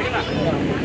うわ。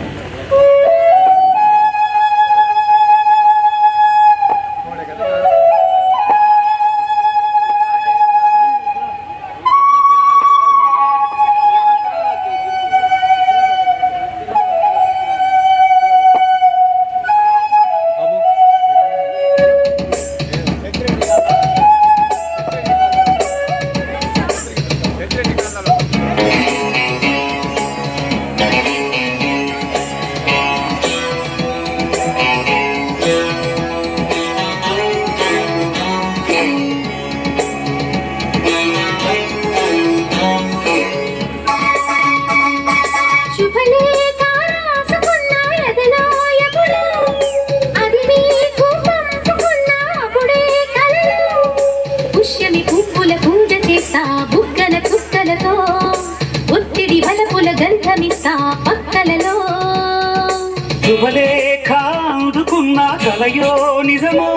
శుభలేఖ అందుకున్న కలయో నిజమో?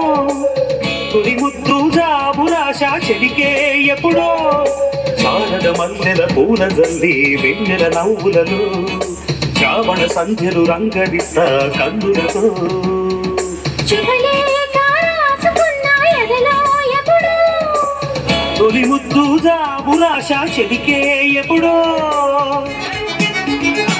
తొలి జాబురాశ చెలికే ఎప్పుడో? శారద మల్లెల పూల జల్లి వెన్నెల నవ్వులలో. శ్రావణ సంధ్యలు కన్నులతో. తొలి ముద్దు జాబురాశ చెలికే ఎప్పుడో? Thank you.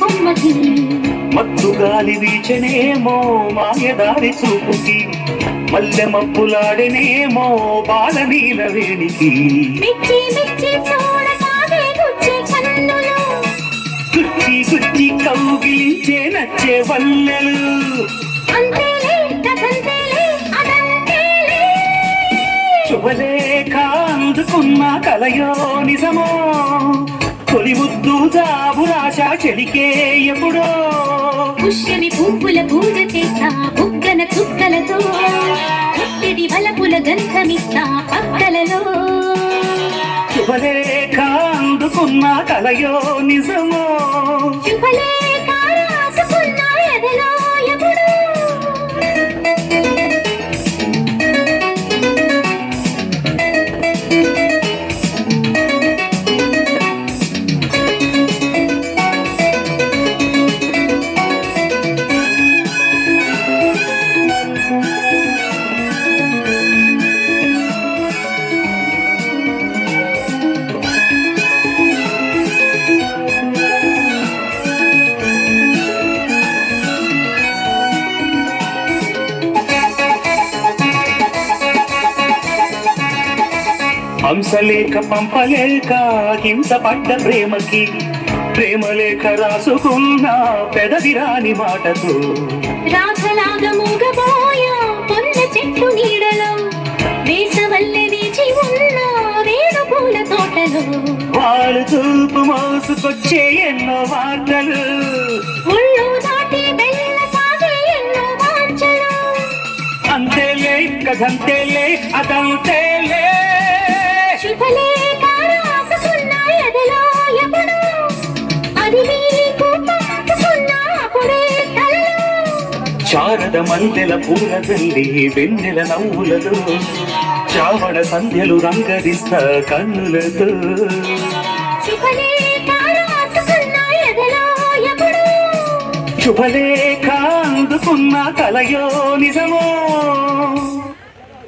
కొమ్మకి. మత్తు గాలి వీచనేమో మాయదారి చూపుకి. మల్లె మబ్బులాడనేమో బాల నీల వేణికి మెచ్చి మెచ్చి చూడసాగే గుచ్చే కన్నులు. గుచ్చి గుచ్చి కౌగిలించే నచ్చే వల్లెలు. అంతేలే కథంతేలే అదంతేలే శుభలేఖ అందుకున్న కలయో నిజమో. తొలి ముద్దు చెలికే ఎప్పుడో. పుష్యమి పువ్వుల పూజ చేస్తా బుగ్గన చుక్కలతో. ఒత్తిడి వలపుల గంధమిస్తా పక్కలలో. శుభలేఖ అందుకున్న కలయో నిజమో. శుభలేఖ హంసలేఖ పంపలేక హింస పడ్డ ప్రేమకి ప్రేమలేఖ రాసుకున్న పెదవి రాని మాటతో రాధలాగా మూగబోయా పొన్న చెట్టు నీడలో వేసవల్లె వీచి ఉన్న వేణుపూల తోటలో. వాళ్ళు చూపు మోసుకొచ్చే ఎన్నో వార్తలు. ముళ్ళు దాటి వెళ్ళ సాగే ఎన్నో వాంఛలు అంతేలే కథంతేలే అదంతేలే శారద మందెల పూల వెన్నెల నవ్వులలో చావడ సంధ్యలు రంగరిస్త కన్నులతో. శుభలేఖ రాసుకున్న శుభలేఖ అందుకున్న కలయో నిజమో